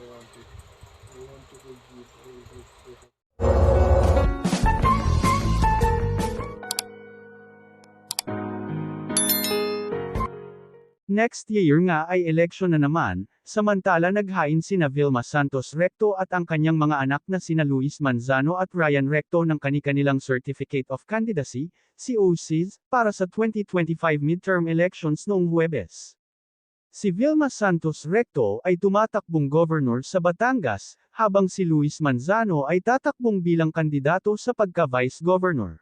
I want to, forgive all those who have Next year nga ay eleksyon na naman, samantala naghain sina Vilma Santos Recto at ang kanyang mga anak na sina Luis Manzano at Ryan Recto ng kani-kanilang Certificate of Candidacy, COCs, para sa 2025 midterm elections noong Huwebes. Si Vilma Santos Recto ay tumatakbong governor sa Batangas, habang si Luis Manzano ay tatakbong bilang kandidato sa pagka-vice governor.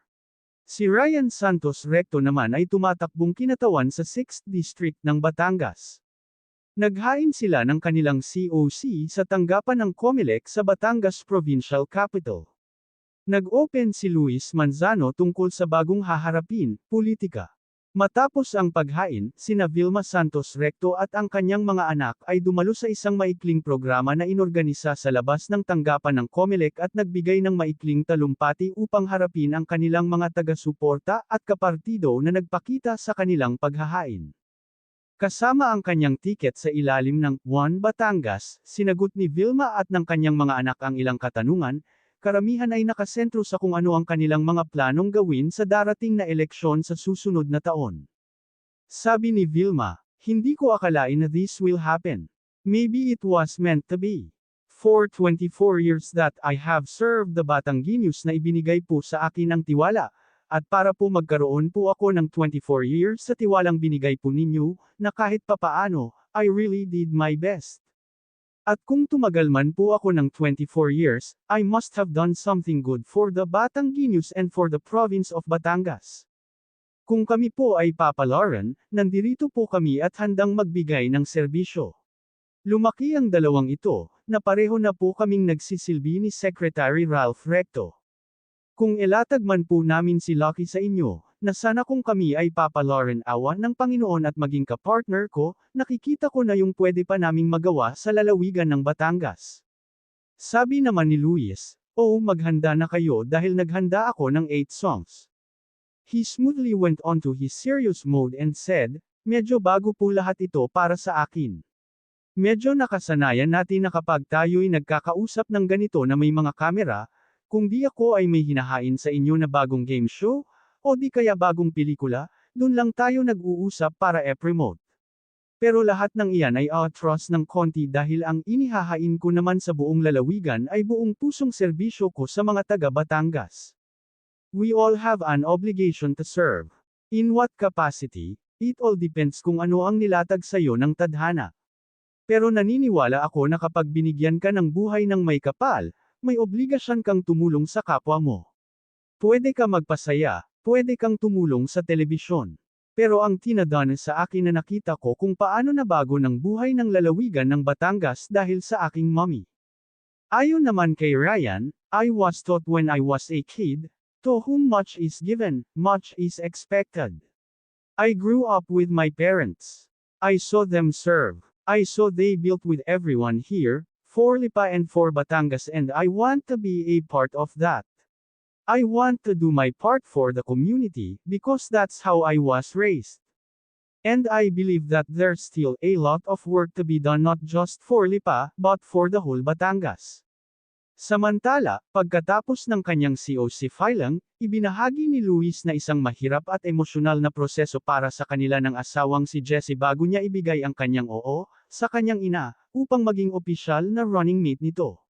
Si Ryan Santos Recto naman ay tumatakbong kinatawan sa 6th District ng Batangas. Naghain sila ng kanilang COC sa tanggapan ng COMELEC sa Batangas Provincial Capital. Nag-open si Luis Manzano tungkol sa bagong haharapin, politika. Matapos ang paghain, sina Vilma Santos Recto at ang kanyang mga anak ay dumalo sa isang maikling programa na inorganisa sa labas ng tanggapan ng COMELEC at nagbigay ng maikling talumpati upang harapin ang kanilang mga taga-suporta at kapartido na nagpakita sa kanilang paghahain. Kasama ang kanyang tiket sa ilalim ng One Batangas, sinagot ni Vilma at ng kanyang mga anak ang ilang katanungan, karamihan ay nakasentro sa kung ano ang kanilang mga planong gawin sa darating na eleksyon sa susunod na taon. Sabi ni Vilma, hindi ko akalain na this will happen. Maybe it was meant to be. For 24 years that I have served the Batanguinos na ibinigay po sa akin ang tiwala, at para po magkaroon po ako ng 24 years sa tiwalang binigay po ninyo, na kahit papaano, I really did my best. At kung tumagal man po ako ng 24 years, I must have done something good for the Batanguinos and for the province of Batangas. Kung kami po ay papalaran, nandirito po kami at handang magbigay ng serbisyo. Lumaki ang dalawang ito, na pareho na po kaming nagsisilbi ni Secretary Ralph Recto. Kung ilatag man po namin si Lucky sa inyo, na sana kung kami ay papalaran awan ng Panginoon at maging kapartner ko, nakikita ko na yung pwede pa naming magawa sa lalawigan ng Batangas. Sabi naman ni Luis, Oo maghanda na kayo dahil naghanda ako ng 8 songs. He smoothly went on to his serious mode and said, Medyo bago po lahat ito para sa akin. Medyo nakasanayan natin na kapag tayo'y nagkakausap ng ganito na may mga kamera, kung di ako ay may hinahain sa inyo na bagong game show, o di kaya bagong pelikula, dun lang tayo nag-uusap para e-promote. Pero lahat ng iyan ay atros ng konti dahil ang inihahain ko naman sa buong lalawigan ay buong pusong serbisyo ko sa mga taga Batangas. We all have an obligation to serve. In what capacity? It all depends kung ano ang nilatag sa iyo ng tadhana. Pero naniniwala ako na kapag binigyan ka ng buhay ng may kapal, may obligasyon kang tumulong sa kapwa mo. Pwede ka magpasaya, pwede kang tumulong sa telebisyon. Pero ang tinadana sa akin na nakita ko kung paano nabago ng buhay ng lalawigan ng Batangas dahil sa aking mommy. Ayon naman kay Ryan, I was taught when I was a kid, to whom much is given, much is expected. I grew up with my parents. I saw them serve. I saw they built with everyone here, for Lipa and for Batangas and I want to be a part of that. I want to do my part for the community, because that's how I was raised. And I believe that there's still a lot of work to be done not just for Lipa, but for the whole Batangas. Samantala, pagkatapos ng kanyang COC filing, ibinahagi ni Luis na isang mahirap at emosyonal na proseso para sa kanila ng asawang si Jessie bago niya ibigay ang kanyang oo, sa kanyang ina, upang maging opisyal na running mate nito.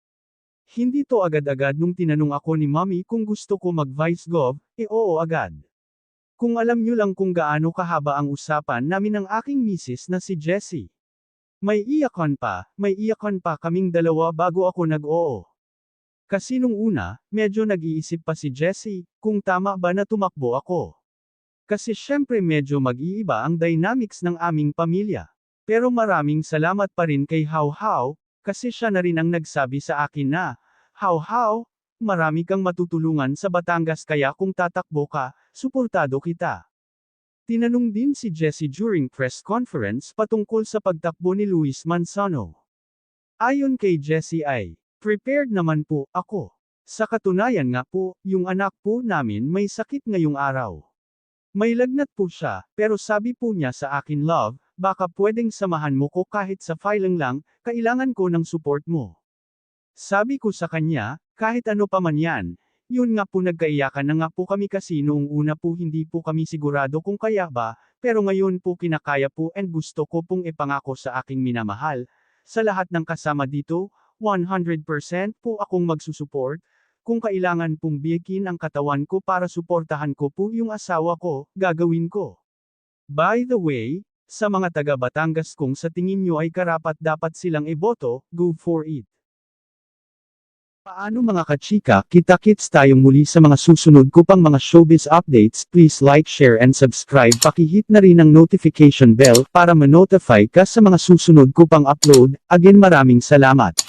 Hindi to agad-agad nung tinanong ako ni Mommy kung gusto ko mag-vice gov, e oo agad. Kung alam nyo lang kung gaano kahaba ang usapan namin ng aking misis na si Jessie. May iyakan pa, may iyakan pa kaming dalawa bago ako nag-oo. Kasi nung una, medyo nag-iisip pa si Jessie, kung tama ba na tumakbo ako. Kasi syempre medyo mag-iiba ang dynamics ng aming pamilya. Pero maraming salamat pa rin kay How How, kasi siya na rin ang nagsabi sa akin na, How How, marami kang matutulungan sa Batangas kaya kung tatakbo ka, suportado kita. Tinanong din si Jessie during press conference patungkol sa pagtakbo ni Luis Manzano. Ayon kay Jessie ay, Prepared naman po ako. Sa katunayan nga po, yung anak po namin may sakit ngayong araw. May lagnat po siya, pero sabi po niya sa akin love, baka pwedeng samahan mo ko kahit sa filing lang, kailangan ko ng support mo. Sabi ko sa kanya, kahit ano pa man yan, yun nga po nagkaiyakan na nga po kami kasi noong una po hindi po kami sigurado kung kaya ba, pero ngayon po kinakaya po and gusto ko pong ipangako sa aking minamahal. Sa lahat ng kasama dito, 100% po akong magsusupport. Kung kailangan pong biyakin ang katawan ko para suportahan ko po yung asawa ko, gagawin ko. By the way, sa mga taga Batangas kung sa tingin nyo ay karapat dapat silang iboto, go for it. Paano mga kachika, kita-kits tayong muli sa mga susunod ko pang mga showbiz updates, please like, share and subscribe pakihit na rin ang notification bell para ma-notify ka sa mga susunod ko pang upload, again maraming salamat.